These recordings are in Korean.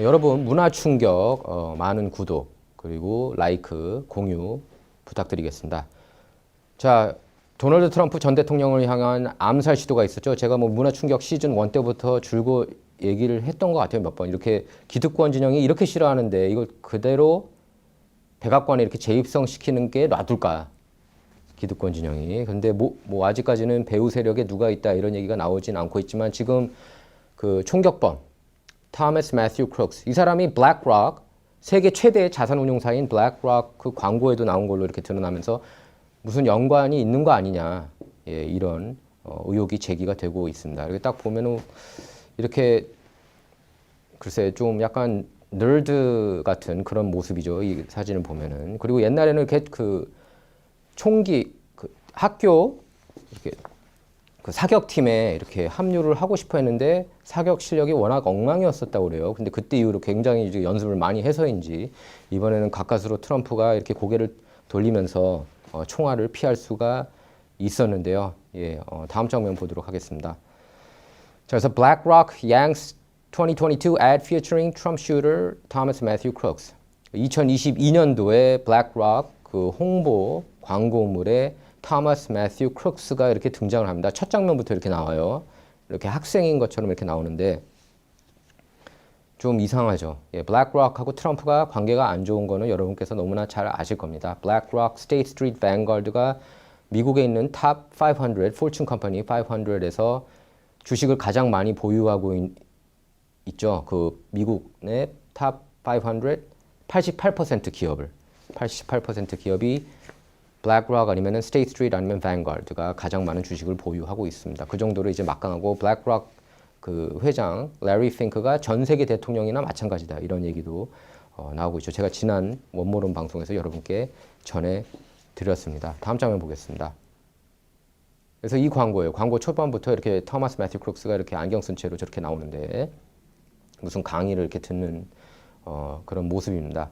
여러분 문화 충격 어, 많은 구독 그리고 라이크 공유 부탁드리겠습니다. 자 도널드 트럼프 전 대통령을 향한 암살 시도가 있었죠. 제가 뭐 문화 충격 시즌 1 때부터 줄고 얘기를 했던 것 같아요 몇 번. 이렇게 기득권 진영이 이렇게 싫어하는데 이걸 그대로 백악관에 이렇게 재입성 시키는 게 놔둘까? 기득권 진영이. 근데 뭐, 뭐 아직까지는 배우 세력에 누가 있다 이런 얘기가 나오진 않고 있지만 지금 그 총격범 타머스 매튜 크룩스 이 사람이 블랙록 세계 최대 자산운용사인 블랙록 그 광고에도 나온 걸로 이렇게 드러나면서 무슨 연관이 있는 거 아니냐 예, 이런 어, 의혹이 제기가 되고 있습니다. 이렇게 딱 보면은 이렇게 글쎄 좀 약간 널드 같은 그런 모습이죠. 이 사진을 보면은 그리고 옛날에는 이렇게 그 총기 그 학교 이렇게 그 사격팀에 이렇게 합류를 하고 싶어 했는데 사격 실력이 워낙 엉망이었었다고 그래요. 근데 그때 이후로 굉장히 이제 연습을 많이 해서인지 이번에는 가까스로 트럼프가 이렇게 고개를 돌리면서 어, 총알을 피할 수가 있었는데요. 예, 어, 다음 장면 보도록 하겠습니다. 자, 그래서 BlackRock Yanks 2022 ad featuring Trump shooter Thomas Matthew Crooks. 2022년도에 BlackRock 그 홍보 광고물에 토마스 매튜 크룩스가 이렇게 등장을 합니다. 첫 장면부터 이렇게 나와요. 이렇게 학생인 것처럼 이렇게 나오는데 좀 이상하죠. 예, 블랙록하고 트럼프가 관계가 안 좋은 거는 여러분께서 너무나 잘 아실 겁니다. 블랙록 스테이트 스트리트 뱅가드가 미국에 있는 탑 500, 포춘 컴퍼니 500에서 주식을 가장 많이 보유하고 있, 있죠. 그 미국의 탑 500, 88% 기업을 88% 기업이 블랙록 아니면은 스테이트 스트리트 아니면 뱅가드가 가장 많은 주식을 보유하고 있습니다. 그 정도로 이제 막강하고 블랙록 그 회장 레리 핑크가 전 세계 대통령이나 마찬가지다 이런 얘기도 어, 나오고 있죠. 제가 지난 원모론 방송에서 여러분께 전해 드렸습니다. 다음 장면 보겠습니다. 그래서 이 광고예요. 광고 초반부터 이렇게 토마스 매튜 크룩스가 이렇게 안경 쓴 채로 저렇게 나오는데 무슨 강의를 이렇게 듣는 어, 그런 모습입니다.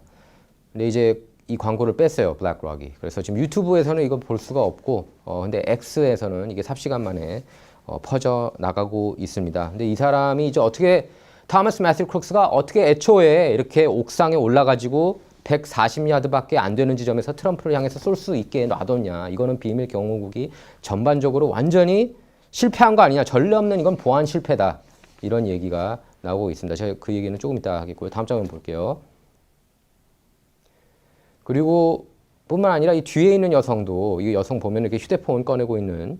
근데 이제 이 광고를 뺐어요 블랙록이. 그래서 지금 유튜브에서는 이거 볼 수가 없고 어 근데 X에서는 이게 삽시간 만에 어, 퍼져 나가고 있습니다. 근데 이 사람이 이제 어떻게 타머스 매튜 크룩스가 어떻게 애초에 이렇게 옥상에 올라가지고 140야드밖에 안 되는 지점에서 트럼프를 향해서 쏠 수 있게 놔뒀냐. 이거는 비밀 경호국이 전반적으로 완전히 실패한 거 아니냐. 전례 없는 이건 보안 실패다. 이런 얘기가 나오고 있습니다. 제가 그 얘기는 조금 이따 하겠고요. 다음 장면 볼게요 그리고 뿐만 아니라 이 뒤에 있는 여성도 이 여성 보면 이렇게 휴대폰 꺼내고 있는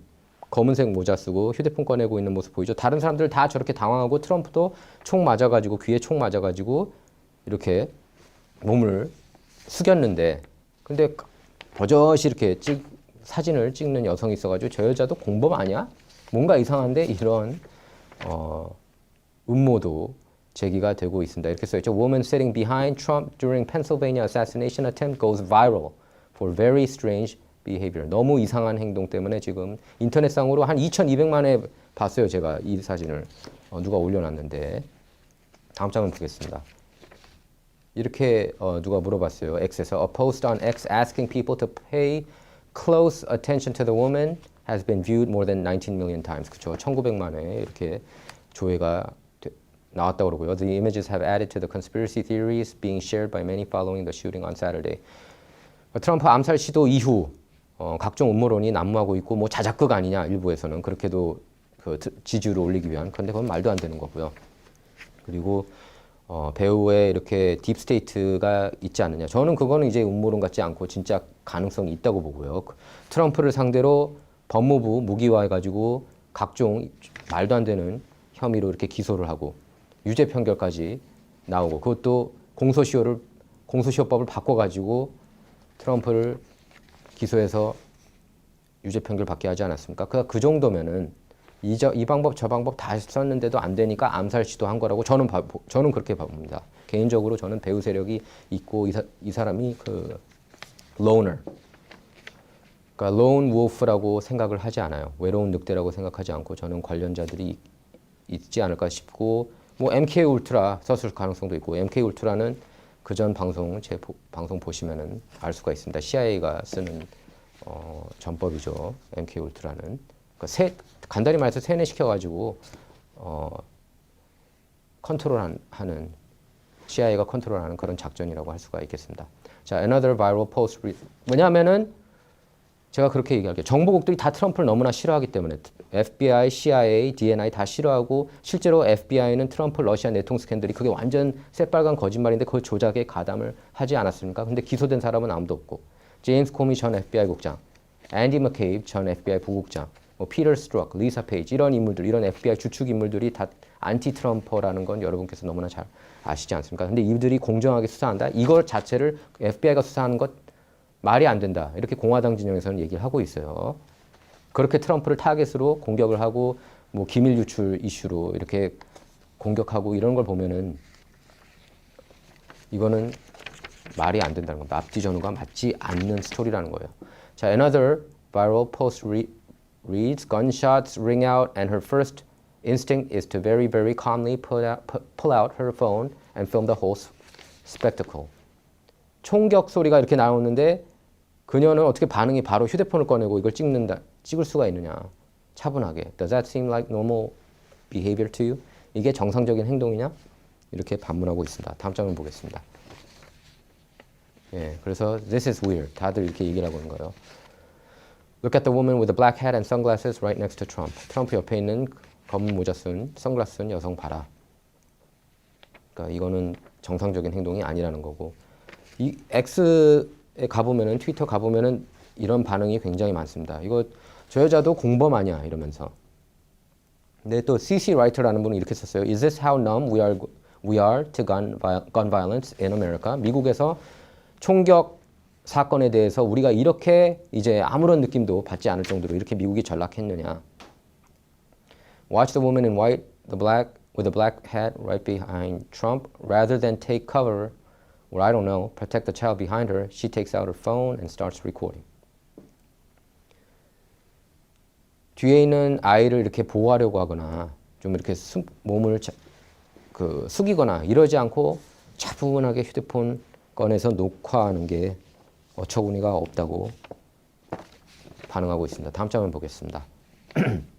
검은색 모자 쓰고 휴대폰 꺼내고 있는 모습 보이죠. 다른 사람들 다 저렇게 당황하고 트럼프도 총 맞아가지고 귀에 총 맞아가지고 이렇게 몸을 숙였는데 근데 버젓이 이렇게 찍 사진을 찍는 여성이 있어가지고 저 여자도 공범 아니야? 뭔가 이상한데 이런 어, 음모도 제기가 되고 있습니다. 이렇게 써있죠. Woman sitting behind Trump during Pennsylvania assassination attempt goes viral for very strange behavior. 너무 이상한 행동 때문에 지금 인터넷상으로 한 2,200만에 봤어요. 제가 이 사진을 어, 누가 올려놨는데 다음 장면 보겠습니다. 이렇게 어, 누가 물어봤어요. X에서 a post on X asking people to pay close attention to the woman has been viewed more than 19 million times. 그렇죠. 1,900만에 이렇게 조회가 나왔다고 그러고요. The images have added to the conspiracy theories being shared by many following the shooting on Saturday. 트럼프 암살 시도 이후 어, 각종 음모론이 난무하고 있고 뭐 자작극 아니냐 일부에서는 그렇게도 그 지지율을 올리기 위한 그런데 그건 말도 안 되는 거고요. 그리고 어, 배우에 이렇게 딥스테이트가 있지 않느냐. 저는 그거는 이제 음모론 같지 않고 진짜 가능성이 있다고 보고요. 트럼프를 상대로 법무부 무기화해가지고 각종 말도 안 되는 혐의로 이렇게 기소를 하고 유죄 판결까지 나오고 그것도 공소시효를 공소시효법을 바꿔가지고 트럼프를 기소해서 유죄 판결 받게 하지 않았습니까? 그, 그 정도면은 이, 저, 이 방법 저 방법 다 썼는데도 안 되니까 암살 시도한 거라고 저는 봐, 저는 그렇게 봅니다. 개인적으로 저는 배우 세력이 있고 이, 사, 이 사람이 그 loner 그러니까 lone wolf라고 생각을 하지 않아요. 외로운 늑대라고 생각하지 않고 저는 관련자들이 있지 않을까 싶고 뭐 MK 울트라 썼을 가능성도 있고 MK 울트라는 그 전 방송 제 보, 방송 보시면은 알 수가 있습니다. CIA가 쓰는 어, 전법이죠. MK 울트라는 그러니까 세, 간단히 말해서 세뇌시켜 가지고 어, 컨트롤하는 CIA가 컨트롤하는 그런 작전이라고 할 수가 있겠습니다. 자, another viral post. 왜냐하면은 제가 그렇게 얘기할게요. 정보국들이 다 트럼프를 너무나 싫어하기 때문에 FBI, CIA, DNI 다 싫어하고 실제로 FBI는 트럼프 러시아 내통 스캔들이 그게 완전 새빨간 거짓말인데 그 조작에 가담을 하지 않았습니까? 근데 기소된 사람은 아무도 없고 제임스 코미 전 FBI 국장, 앤디 머케이브 전 FBI 부국장, 뭐 피터 스트록, 리사 페이지 이런 인물들, 이런 FBI 주축 인물들이 다 안티 트럼퍼라는 건 여러분께서 너무나 잘 아시지 않습니까? 근데 이들이 공정하게 수사한다. 이걸 자체를 FBI가 수사하는 것 말이 안 된다. 이렇게 공화당 진영에서는 얘기를 하고 있어요. 그렇게 트럼프를 타겟으로 공격을 하고 뭐 기밀 유출 이슈로 이렇게 공격하고 이런 걸 보면은 이거는 말이 안 된다는 겁니다. 앞뒤 전후가 맞지 않는 스토리라는 거예요. 자, another viral post re- reads gunshots ring out and her first instinct is to very very calmly pull out, pu- pull out her phone and film the whole spectacle. 총격 소리가 이렇게 나오는데 그녀는 어떻게 반응이 바로 휴대폰을 꺼내고 이걸 찍는다 찍을 수가 있느냐 차분하게 Does that seem like normal behavior to you? 이게 정상적인 행동이냐? 이렇게 반문하고 있습니다. 다음 장을 보겠습니다. 예, 그래서 this is weird. 다들 이렇게 얘기를 하고 있는 거예요. Look at the woman with the black hat and sunglasses right next to Trump. 트럼프 옆에 있는 검은 모자 쓴 선글라스 쓴 여성 봐라. 그러니까 이거는 정상적인 행동이 아니라는 거고 이 X에 가보면은 트위터 가보면은 이런 반응이 굉장히 많습니다. 이거 저 여자도 공범 아니야 이러면서. 근데 또 CC 라이터라는 분은 이렇게 썼어요. Is this how numb we are we are to gun gun violence in America? 미국에서 총격 사건에 대해서 우리가 이렇게 이제 아무런 느낌도 받지 않을 정도로 이렇게 미국이 전락했느냐? Watch the woman in white, the black with the black hat right behind Trump. Rather than take cover, or I don't know, protect the child behind her, she takes out her phone and starts recording. 뒤에 있는 아이를 이렇게 보호하려고 하거나 좀 이렇게 숙, 몸을 자- 그 숙이거나 이러지 않고 차분하게 휴대폰 꺼내서 녹화하는 게 어처구니가 없다고 반응하고 있습니다. 다음 장면 보겠습니다.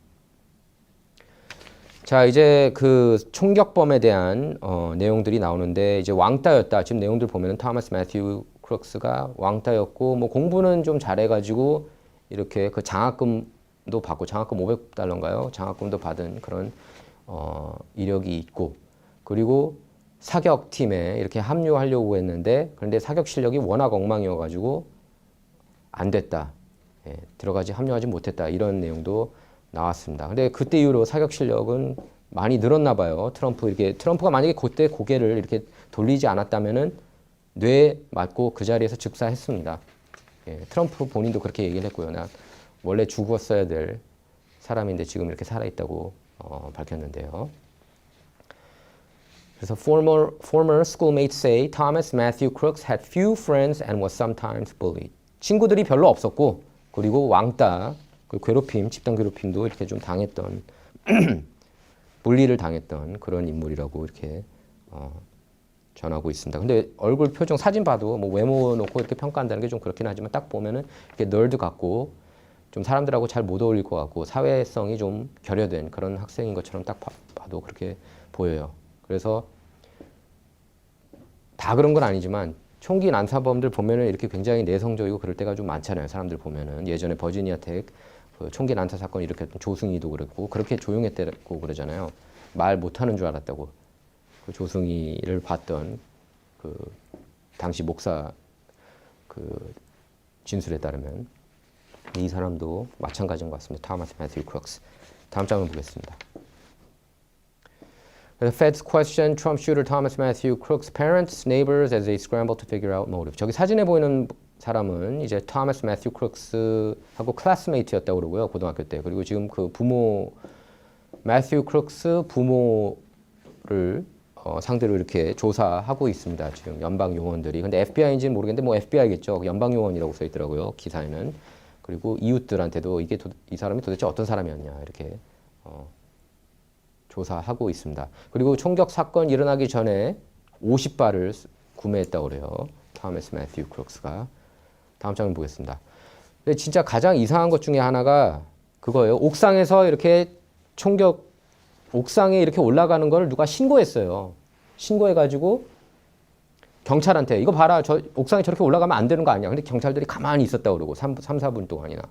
자 이제 그 총격범에 대한 어, 내용들이 나오는데 이제 왕따였다. 지금 내용들 보면은 토마스 매튜 크룩스가 왕따였고 뭐 공부는 좀 잘해가지고 이렇게 그 장학금 도 받고 장학금 500달러인가요? 장학금도 받은 그런 어, 이력이 있고 그리고 사격 팀에 이렇게 합류하려고 했는데 그런데 사격 실력이 워낙 엉망이어가지고 안 됐다. 예, 들어가지 합류하지 못했다 이런 내용도 나왔습니다. 근데 그때 이후로 사격 실력은 많이 늘었나 봐요. 트럼프 이렇게 트럼프가 만약에 그때 고개를 이렇게 돌리지 않았다면은 뇌에 맞고 그 자리에서 즉사했습니다. 예, 트럼프 본인도 그렇게 얘기를 했고요. 나 원래 죽었어야 될 사람인데 지금 이렇게 살아 있다고 어, 밝혔는데요. 그래서 former former schoolmates say Thomas Matthew Crooks had few friends and was sometimes bullied. 친구들이 별로 없었고 그리고 왕따, 그 괴롭힘, 집단 괴롭힘도 이렇게 좀 당했던 bully를 당했던 그런 인물이라고 이렇게 어, 전하고 있습니다. 근데 얼굴 표정 사진 봐도 뭐 외모 놓고 이렇게 평가한다는 게 좀 그렇긴 하지만 딱 보면은 이렇게 널드 같고 좀 사람들하고 잘 못 어울릴 것 같고 사회성이 좀 결여된 그런 학생인 것처럼 딱 봐- 봐도 그렇게 보여요. 그래서 다 그런 건 아니지만 총기 난사범들 보면은 이렇게 굉장히 내성적이고 그럴 때가 좀 많잖아요. 사람들 보면은 예전에 버지니아 텍 그 총기 난사 사건 일으켰던 조승희도 그랬고 그렇게 조용했다고 그러잖아요. 말 못하는 줄 알았다고 그 조승희를 봤던 그 당시 목사 그 진술에 따르면 이 사람도 마찬가지인 것 같습니다. 타마스 매튜 크록스. 다음 장을 보겠습니다. The feds question Trump shooter Thomas Matthew Crook's parents, neighbors as they scramble to figure out motive. 저기 사진에 보이는 사람은 이제 토마스 매튜 크룩스하고 클래스메이트였다고 그러고요. 고등학교 때. 그리고 지금 그 부모 매튜 크룩스 부모를 어, 상대로 이렇게 조사하고 있습니다. 지금 연방 요원들이. 근데 FBI인지는 모르겠는데 뭐 FBI겠죠. 연방 요원이라고 써 있더라고요. 기사에는. 그리고 이웃들한테도 이게 도, 이 사람이 도대체 어떤 사람이었냐 이렇게 어, 조사하고 있습니다. 그리고 총격 사건 일어나기 전에 50발을 구매했다고 그래요. 토마스 매튜 크룩스가. 다음 장면 보겠습니다. 근데 진짜 가장 이상한 것 중에 하나가 그거예요. 옥상에서 이렇게 총격 옥상에 이렇게 올라가는 걸 누가 신고했어요. 신고해가지고 경찰한테 이거 봐라 저 옥상에 저렇게 올라가면 안 되는 거 아니야. 근데 경찰들이 가만히 있었다 그러고 3, 3 4분 동안이나.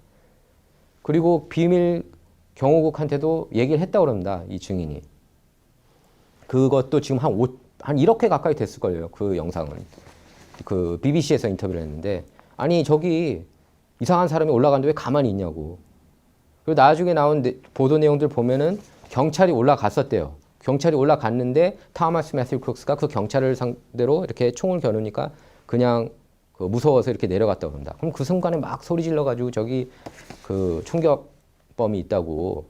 그리고 비밀 경호국한테도 얘기를 했다 그럽니다. 이 증인이. 그것도 지금 한, 5, 한 1억 회 가까이 됐을 걸요. 그 영상은. 그 BBC에서 인터뷰를 했는데 아니 저기 이상한 사람이 올라가는데 왜 가만히 있냐고. 그리고 나중에 나온 내- 보도 내용들 보면은 경찰이 올라갔었대요. 경찰이 올라갔는데 타마스 매튜 크룩스가 그 경찰을 상대로 이렇게 총을 겨누니까 그냥 그 무서워서 이렇게 내려갔다 그럽니다. 그럼 그 순간에 막 소리 질러 가지고 저기 그 총격범이 있다고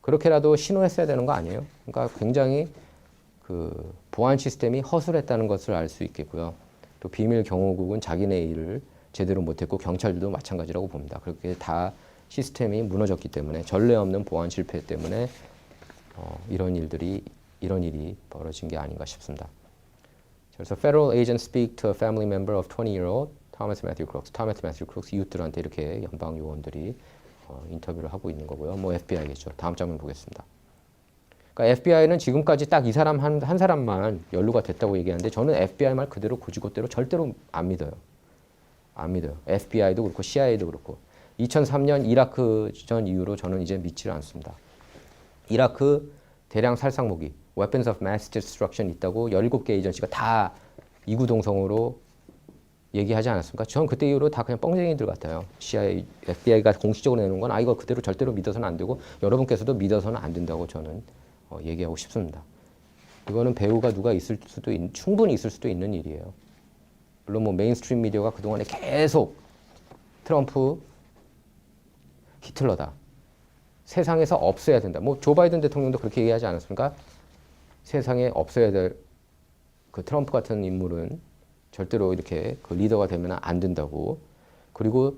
그렇게라도 신호했어야 되는 거 아니에요? 그러니까 굉장히 그 보안 시스템이 허술했다는 것을 알 수 있겠고요. 또 비밀 경호국은 자기네 일을 제대로 못했고 경찰들도 마찬가지라고 봅니다. 그렇게 다 시스템이 무너졌기 때문에 전례 없는 보안 실패 때문에 어, 이런 일들이 이런 일이 벌어진 게 아닌가 싶습니다. 그래서 federal agent speak to a family member of 20-year-old Thomas Matthew Crooks. Thomas Matthew Crooks 이웃들한테 이렇게 연방 요원들이 어, 인터뷰를 하고 있는 거고요. 뭐 FBI겠죠. 다음 장면 보겠습니다. 그러니까 FBI는 지금까지 딱 이 사람 한, 한 사람만 연루가 됐다고 얘기하는데 저는 FBI 말 그대로 고지고대로 절대로 안 믿어요. 안 믿어요. FBI도 그렇고 CIA도 그렇고 2003년 이라크 전 이후로 저는 이제 믿지를 않습니다. 이라크 대량 살상 무기 weapons of mass destruction 있다고 17개 에이전시가 다 이구동성으로 얘기하지 않았습니까? 전 그때 이후로 다 그냥 뻥쟁이들 같아요. CIA, FBI가 공식적으로 내놓은 건 아 이거 그대로 절대로 믿어서는 안 되고 여러분께서도 믿어서는 안 된다고 저는 어, 얘기하고 싶습니다. 이거는 배우가 누가 있을 수도 있, 충분히 있을 수도 있는 일이에요. 물론 뭐 메인스트림 미디어가 그동안에 계속 트럼프 히틀러다. 세상에서 없어야 된다. 뭐 조 바이든 대통령도 그렇게 얘기하지 않았습니까? 세상에 없어야 될 그 트럼프 같은 인물은 절대로 이렇게 그 리더가 되면 안 된다고. 그리고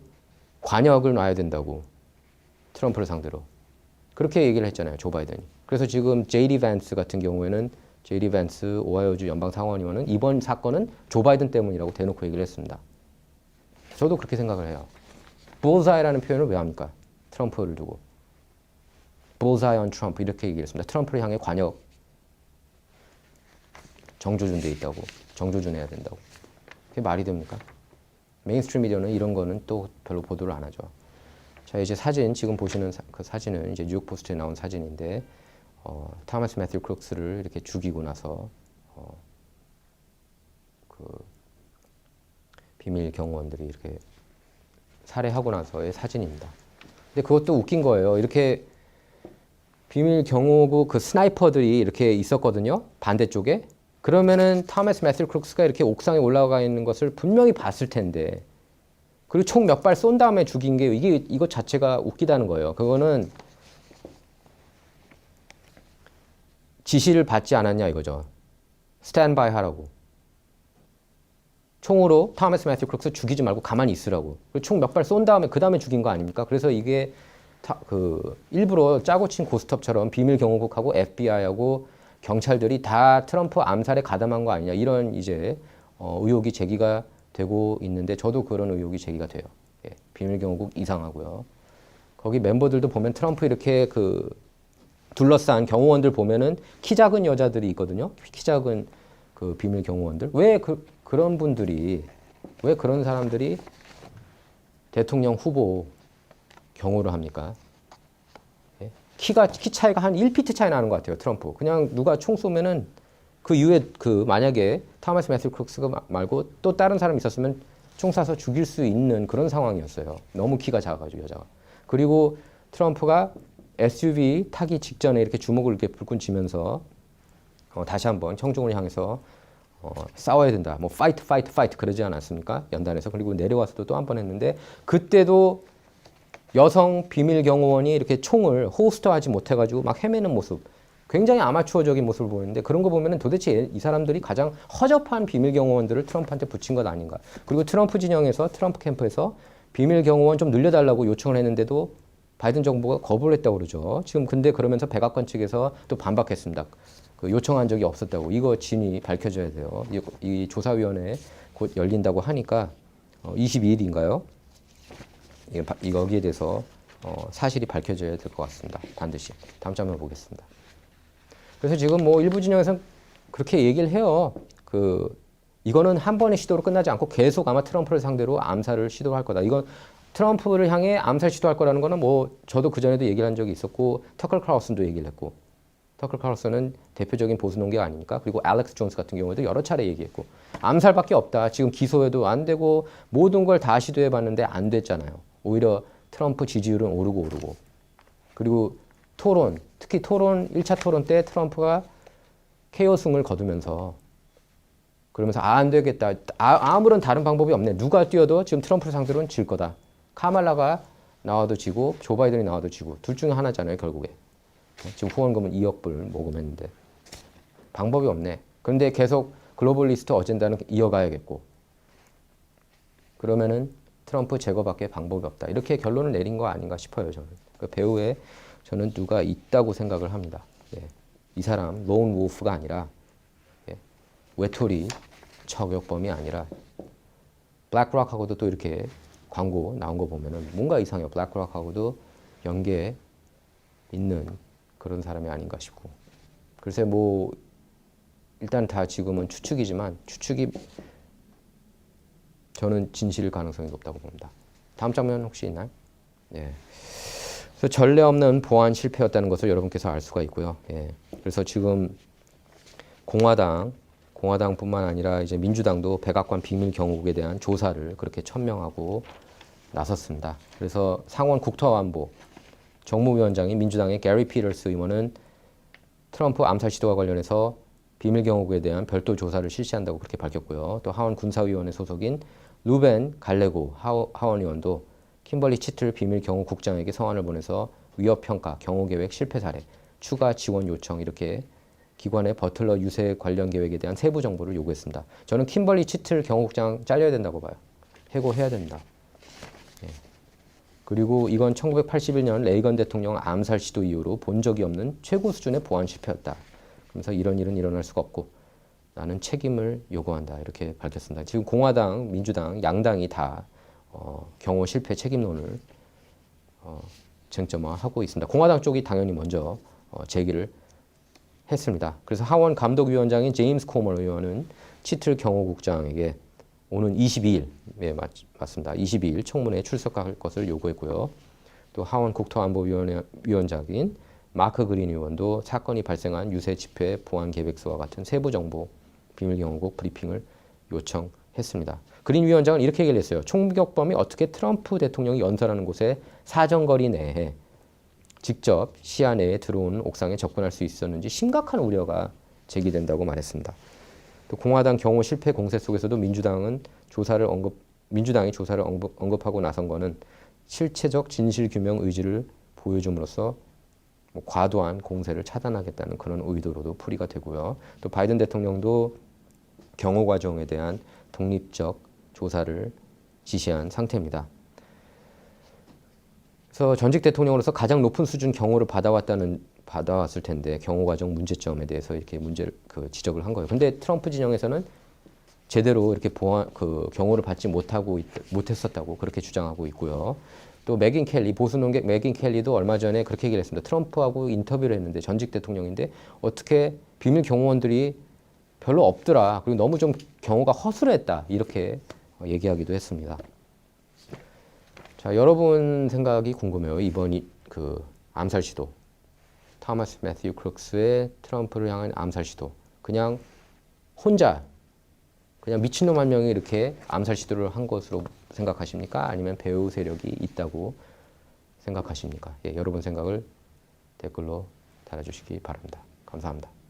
관역을 놔야 된다고. 트럼프를 상대로. 그렇게 얘기를 했잖아요. 조 바이든이. 그래서 지금 제이디 밴스 같은 경우에는 제이디 밴스 오하이오주 연방 상원의원은 이번 사건은 조 바이든 때문이라고 대놓고 얘기를 했습니다. 저도 그렇게 생각을 해요. bullseye라는 표현을 왜 합니까? 트럼프를 두고. bullseye on Trump 이렇게 얘기했습니다. 트럼프를 향해 관역 정조준 돼 있다고. 정조준 해야 된다고. 그게 말이 됩니까? 메인스트림 미디어는 이런 거는 또 별로 보도를 안 하죠. 자 이제 사진 지금 보시는 사, 그 사진은 이제 뉴욕 포스트에 나온 사진인데 어, 타마스 매튜 크룩스를 이렇게 죽이고 나서 어, 그 비밀 경호원들이 이렇게 살해하고 나서의 사진입니다. 근데 그것도 웃긴 거예요. 이렇게 비밀 경호국 그 스나이퍼들이 이렇게 있었거든요. 반대쪽에. 그러면은 타마스 매튜 크룩스가 이렇게 옥상에 올라가 있는 것을 분명히 봤을 텐데 그리고 총 몇 발 쏜 다음에 죽인 게 이게 이것 자체가 웃기다는 거예요. 그거는 지시를 받지 않았냐 이거죠. 스탠바이 하라고. 총으로 타마스 매튜 크룩스 죽이지 말고 가만히 있으라고. 총 몇 발 쏜 다음에 그 다음에 죽인 거 아닙니까? 그래서 이게 타, 그 일부러 짜고 친 고스톱처럼 비밀 경호국하고 FBI하고 경찰들이 다 트럼프 암살에 가담한 거 아니냐 이런 이제 어, 의혹이 제기가 되고 있는데 저도 그런 의혹이 제기가 돼요. 예, 비밀 경호국 이상하고요. 거기 멤버들도 보면 트럼프 이렇게 그 둘러싼 경호원들 보면은 키 작은 여자들이 있거든요. 키 작은 그 비밀 경호원들. 왜 그, 그런 분들이 왜 그런 사람들이 대통령 후보 경호를 합니까? 예? 키가 키 차이가 한 1피트 차이 나는 것 같아요. 트럼프. 그냥 누가 총 쏘면은 그 이후에 그 만약에 타마스 매튜 크룩스가 마- 말고 또 다른 사람 있었으면 총 쏴서 죽일 수 있는 그런 상황이었어요. 너무 키가 작아가지고 여자가. 그리고 트럼프가 SUV 타기 직전에 이렇게 주먹을 이렇게 불끈 쥐면서 어, 다시 한번 청중을 향해서 어, 싸워야 된다. 뭐 파이트 파이트 파이트 그러지 않았습니까? 연단에서 그리고 내려와서도 또 한 번 했는데 그때도 여성 비밀 경호원이 이렇게 총을 호스터하지 못해가지고 막 헤매는 모습, 굉장히 아마추어적인 모습을 보이는데 그런 거 보면은 도대체 이 사람들이 가장 허접한 비밀 경호원들을 트럼프한테 붙인 것 아닌가? 그리고 트럼프 진영에서 트럼프 캠프에서 비밀 경호원 좀 늘려달라고 요청을 했는데도 바이든 정부가 거부를 했다고 그러죠. 지금 근데 그러면서 백악관 측에서 또 반박했습니다. 그 요청한 적이 없었다고 이거 진위 밝혀져야 돼요. 이, 이 조사위원회 곧 열린다고 하니까 어, 22일인가요? 이- 이- 여기에 대해서 어, 사실이 밝혀져야 될 것 같습니다. 반드시. 다음 장면 보겠습니다. 그래서 지금 뭐 일부 진영에서는 그렇게 얘기를 해요. 그 이거는 한 번의 시도로 끝나지 않고 계속 아마 트럼프를 상대로 암살을 시도할 거다. 이건 트럼프를 향해 암살 시도할 거라는 거는 뭐 저도 그 전에도 얘기를 한 적이 있었고 터클 클라우슨도 얘기를 했고 터클 클라우슨은 대표적인 보수 농객 아닙니까? 그리고 알렉스 존스 같은 경우에도 여러 차례 얘기했고 암살밖에 없다. 지금 기소해도 안 되고 모든 걸 다 시도해 봤는데 안 됐잖아요. 오히려 트럼프 지지율은 오르고 오르고 그리고 토론 특히 토론 1차 토론 때 트럼프가 KO 승을 거두면서 그러면서 아, 안 되겠다. 아, 아무런 다른 방법이 없네. 누가 뛰어도 지금 트럼프를 상대로는 질 거다. 카말라가 나와도 지고 조 바이든이 나와도 지고 둘 중에 하나잖아요, 결국에. 지금 후원금은 2억 불 모금했는데 방법이 없네. 그런데 계속 글로벌리스트 어젠다는 이어가야겠고 그러면은 트럼프 제거밖에 방법이 없다. 이렇게 결론을 내린 거 아닌가 싶어요, 저는. 그 배우에 저는 누가 있다고 생각을 합니다. 예. 이 사람 로운 우프가 아니라 예. 외톨이 저격범이 아니라 블랙락하고도 또 이렇게 광고 나온 거 보면은 뭔가 이상해요. 블랙락하고도 연계 있는 그런 사람이 아닌가 싶고. 글쎄 뭐 일단 다 지금은 추측이지만 추측이 저는 진실 가능성이 높다고 봅니다. 다음 장면 혹시 있나요? 예. 그래서 전례 없는 보안 실패였다는 것을 여러분께서 알 수가 있고요. 예. 그래서 지금 공화당, 공화당뿐만 아니라 이제 민주당도 백악관 비밀 경호국에 대한 조사를 그렇게 천명하고 나섰습니다. 그래서 상원 국토안보 정무위원장인 민주당의 게리 피터스 의원은 트럼프 암살 시도와 관련해서 비밀 경호국에 대한 별도 조사를 실시한다고 그렇게 밝혔고요. 또 하원 군사위원회 소속인 루벤 갈레고 하원, 하원 의원도 킴벌리 치틀 비밀 경호국장에게 성안을 보내서 위협 평가, 경호 계획 실패 사례, 추가 지원 요청 이렇게 기관의 버틀러 유세 관련 계획에 대한 세부 정보를 요구했습니다. 저는 킴벌리 치틀 경호국장 잘려야 된다고 봐요. 해고해야 된다. 예. 그리고 이건 1981년 레이건 대통령 암살 시도 이후로 본 적이 없는 최고 수준의 보안 실패였다. 그래서 이런 일은 일어날 수가 없고 나는 책임을 요구한다 이렇게 밝혔습니다. 지금 공화당, 민주당 양당이 다 어, 경호 실패 책임론을 어, 쟁점화하고 있습니다. 공화당 쪽이 당연히 먼저 어, 제기를 했습니다. 그래서 하원 감독위원장인 제임스 코머 의원은 치틀 경호국장에게 오는 22일, 네, 맞, 맞습니다. 22일 청문회에 출석할 것을 요구했고요. 또 하원 국토안보위원장인 마크 그린 의원도 사건이 발생한 유세 집회 보안 계획서와 같은 세부 정보 비밀 경호국 브리핑을 요청했습니다. 그린 위원장은 이렇게 얘기를 했어요. 총격범이 어떻게 트럼프 대통령이 연설하는 곳에 사정거리 내에 직접 시야 내에 들어오는 옥상에 접근할 수 있었는지 심각한 우려가 제기된다고 말했습니다. 또 공화당 경호 실패 공세 속에서도 민주당은 조사를 언급 민주당이 조사를 언급, 언급하고 나선 거는 실체적 진실 규명 의지를 보여줌으로써 뭐 과도한 공세를 차단하겠다는 그런 의도로도 풀이가 되고요. 또 바이든 대통령도 경호 과정에 대한 독립적 조사를 지시한 상태입니다. 그래서 전직 대통령으로서 가장 높은 수준 경호를 받아왔다는 받아왔을 텐데 경호 과정 문제점에 대해서 이렇게 문제를 그 지적을 한 거예요. 근데 트럼프 진영에서는 제대로 이렇게 보안 그 경호를 받지 못하고 있, 못했었다고 그렇게 주장하고 있고요. 또 맥인 켈리 보수 농객 맥인 켈리도 얼마 전에 그렇게 얘기를 했습니다. 트럼프하고 인터뷰를 했는데 전직 대통령인데 어떻게 비밀 경호원들이 별로 없더라. 그리고 너무 좀 경호가 허술했다. 이렇게 얘기하기도 했습니다. 자, 여러분 생각이 궁금해요. 이번 이 그 암살 시도. 토마스 매튜 크룩스의 트럼프를 향한 암살 시도. 그냥 혼자 그냥 미친놈 한 명이 이렇게 암살 시도를 한 것으로 생각하십니까? 아니면 배우 세력이 있다고 생각하십니까? 예, 여러분 생각을 댓글로 달아주시기 바랍니다. 감사합니다.